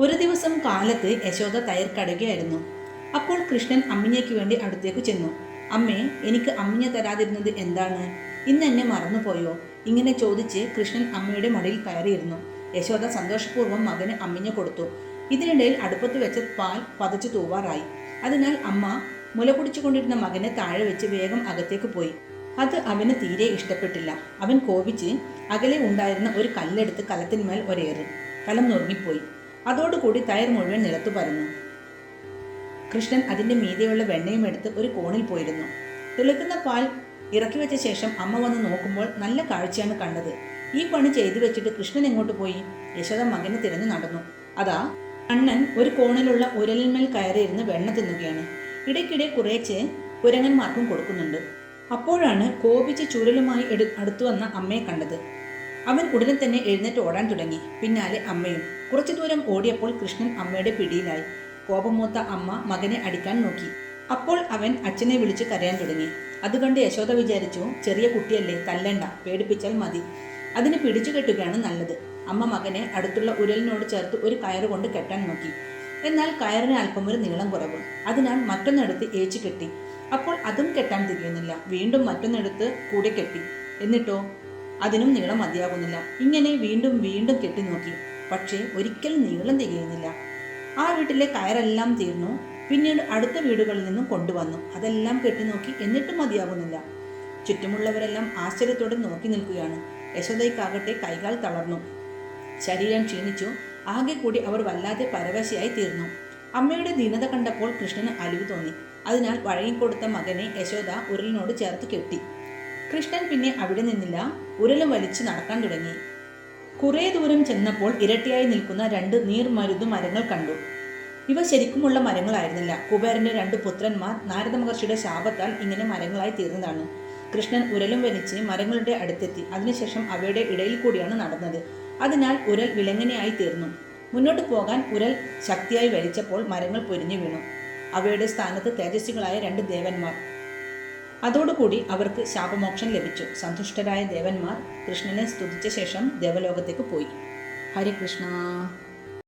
ഒരു ദിവസം കാലത്ത് യശോദ തയർ കടുകയായിരുന്നു. അപ്പോൾ കൃഷ്ണൻ അമ്മിഞ്ഞയ്ക്ക് വേണ്ടി അടുത്തേക്ക് ചെന്നു. അമ്മേ എനിക്ക് അമ്മിഞ്ഞ തരാതിരുന്നത് എന്താണ്? ഇന്ന് എന്നെ മറന്നുപോയോ? ഇങ്ങനെ ചോദിച്ച് കൃഷ്ണൻ അമ്മയുടെ മടിയിൽ കയറിയിരുന്നു. യശോദ സന്തോഷപൂർവം മകന് അമ്മിഞ്ഞ കൊടുത്തു. ഇതിനിടയിൽ അടുപ്പത്ത് വെച്ച പാൽ പതച്ചു തൂവാറായി. അതിനാൽ അമ്മ മുല കുടിച്ചുകൊണ്ടിരുന്ന മകനെ താഴെ വെച്ച് വേഗം അകത്തേക്ക് പോയി. അത് അവന് തീരെ ഇഷ്ടപ്പെട്ടില്ല. അവൻ കോപിച്ച് അകലെ ഉണ്ടായിരുന്ന ഒരു കല്ലെടുത്ത് കലത്തിന്മേൽ ഒരേറി. കലം നുറുങ്ങിപ്പോയി. അതോടുകൂടി തയർ മുഴുവൻ നിലത്തു പരന്നു. കൃഷ്ണൻ അതിന്റെ മീതെയുള്ള വെണ്ണയും എടുത്ത് ഒരു കോണിൽ പോയിരുന്നു. തിളക്കുന്ന പാൽ ഇറക്കി വെച്ച ശേഷം അമ്മ വന്ന് നോക്കുമ്പോൾ നല്ല കാഴ്ചയാണ് കണ്ടത്. ഈ പണി ചെയ്തു വെച്ചിട്ട് കൃഷ്ണൻ എങ്ങോട്ട് പോയി? യശോദ മകനെ തിരഞ്ഞു നടന്നു. അതാ അണ്ണൻ ഒരു കോണിലുള്ള ഉരലിന്മേൽ കയറിയിരുന്ന് വെണ്ണ തിന്നുകയാണ്. ഇടയ്ക്കിടെ കുറേച്ച് കുരങ്ങന്മാർക്കും കൊടുക്കുന്നുണ്ട്. അപ്പോഴാണ് കോപിച്ച് ചുരലുമായി എടു അടുത്തു വന്ന അമ്മയെ കണ്ടത്. അവൻ ഉടനെ തന്നെ എഴുന്നേറ്റ് ഓടാൻ തുടങ്ങി. പിന്നാലെ അമ്മയും. കുറച്ചു ദൂരം ഓടിയപ്പോൾ കൃഷ്ണൻ അമ്മയുടെ പിടിയിലായി. കോപമൂത്ത അമ്മ മകനെ അടിക്കാൻ നോക്കി. അപ്പോൾ അവൻ അച്ഛനെ വിളിച്ച് കരയാൻ തുടങ്ങി. അതുകൊണ്ട് കണ്ട് യശോദ വിചാരിച്ചു ചെറിയ കുട്ടിയല്ലേ തല്ലണ്ട പേടിപ്പിച്ചാൽ മതി. അതിന് പിടിച്ചു കെട്ടുകയാണ് നല്ലത്. അമ്മ മകനെ അടുത്തുള്ള ഉരലിനോട് ചേർത്ത് ഒരു കയറ് കൊണ്ട് കെട്ടാൻ നോക്കി. എന്നാൽ കയറിന് അല്പം ഒരു നീളം കുറവ്. അതിനാൽ മറ്റൊന്നെടുത്ത് ഏച്ചു കെട്ടി. അപ്പോൾ അതും കെട്ടാൻ തിരിയുന്നില്ല വീണ്ടും മറ്റൊന്നെടുത്ത് കൂടെ കെട്ടി. എന്നിട്ടോ? അതിനും നീളം മതിയാകുന്നില്ല. ഇങ്ങനെ വീണ്ടും വീണ്ടും കെട്ടി നോക്കി. പക്ഷേ ഒരിക്കലും നീളം തികയുന്നില്ല. ആ വീട്ടിലെ കയറെല്ലാം തീർന്നു. പിന്നീട് അടുത്ത വീടുകളിൽ നിന്നും കൊണ്ടുവന്നു. അതെല്ലാം കെട്ടി നോക്കി എന്നിട്ടും മതിയാകുന്നില്ല. ചുറ്റുമുള്ളവരെല്ലാം ആശ്ചര്യത്തോടെ നോക്കി നിൽക്കുകയാണ്. യശോദയ്ക്കാകട്ടെ കൈകാൽ തളർന്നു. ശരീരം ക്ഷീണിച്ചു. ആകെ കൂടി അവർ വല്ലാതെ പരവശയായി തീർന്നു. അമ്മയുടെ ദീനത കണ്ടപ്പോൾ കൃഷ്ണന് അലിവ് തോന്നി. അതിനാൽ വഴങ്ങിക്കൊടുത്ത മകനെ യശോദ ഉരലിനോട് ചേർത്ത് കെട്ടി. കൃഷ്ണൻ പിന്നെ അവിടെ നിന്നില്ല. ഉരലും വലിച്ചു നടക്കാൻ തുടങ്ങി. കുറേ ദൂരം ചെന്നപ്പോൾ ഇരട്ടിയായി നിൽക്കുന്ന രണ്ട് നീർമരുതു മരങ്ങൾ കണ്ടു. ഇവ ശരിക്കുമുള്ള മരങ്ങളായിരുന്നില്ല. കുബേരന്റെ രണ്ട് പുത്രന്മാർ നാരദ മഹർഷിയുടെ ശാപത്താൽ ഇങ്ങനെ മരങ്ങളായി തീർന്നതാണ്. കൃഷ്ണൻ ഉരലും വലിച്ച് മരങ്ങളുടെ അടുത്തെത്തി. അതിനുശേഷം അവയുടെ ഇടയിൽ കൂടിയാണ് നടന്നത്. അതിനാൽ ഉരൽ വിലങ്ങനെയായി തീർന്നു. മുന്നോട്ട് പോകാൻ ഉരൽ ശക്തിയായി വലിച്ചപ്പോൾ മരങ്ങൾ പൊരിഞ്ഞു വീണു. അവയുടെ സ്ഥാനത്ത് തേജസ്വികളായ രണ്ട് ദേവന്മാർ. അതോടുകൂടി അവർക്ക് ശാപമോക്ഷം ലഭിച്ചു. സന്തുഷ്ടരായ ദേവന്മാർ കൃഷ്ണനെ സ്തുതിച്ച ശേഷം ദേവലോകത്തേക്ക് പോയി. ഹരികൃഷ്ണ.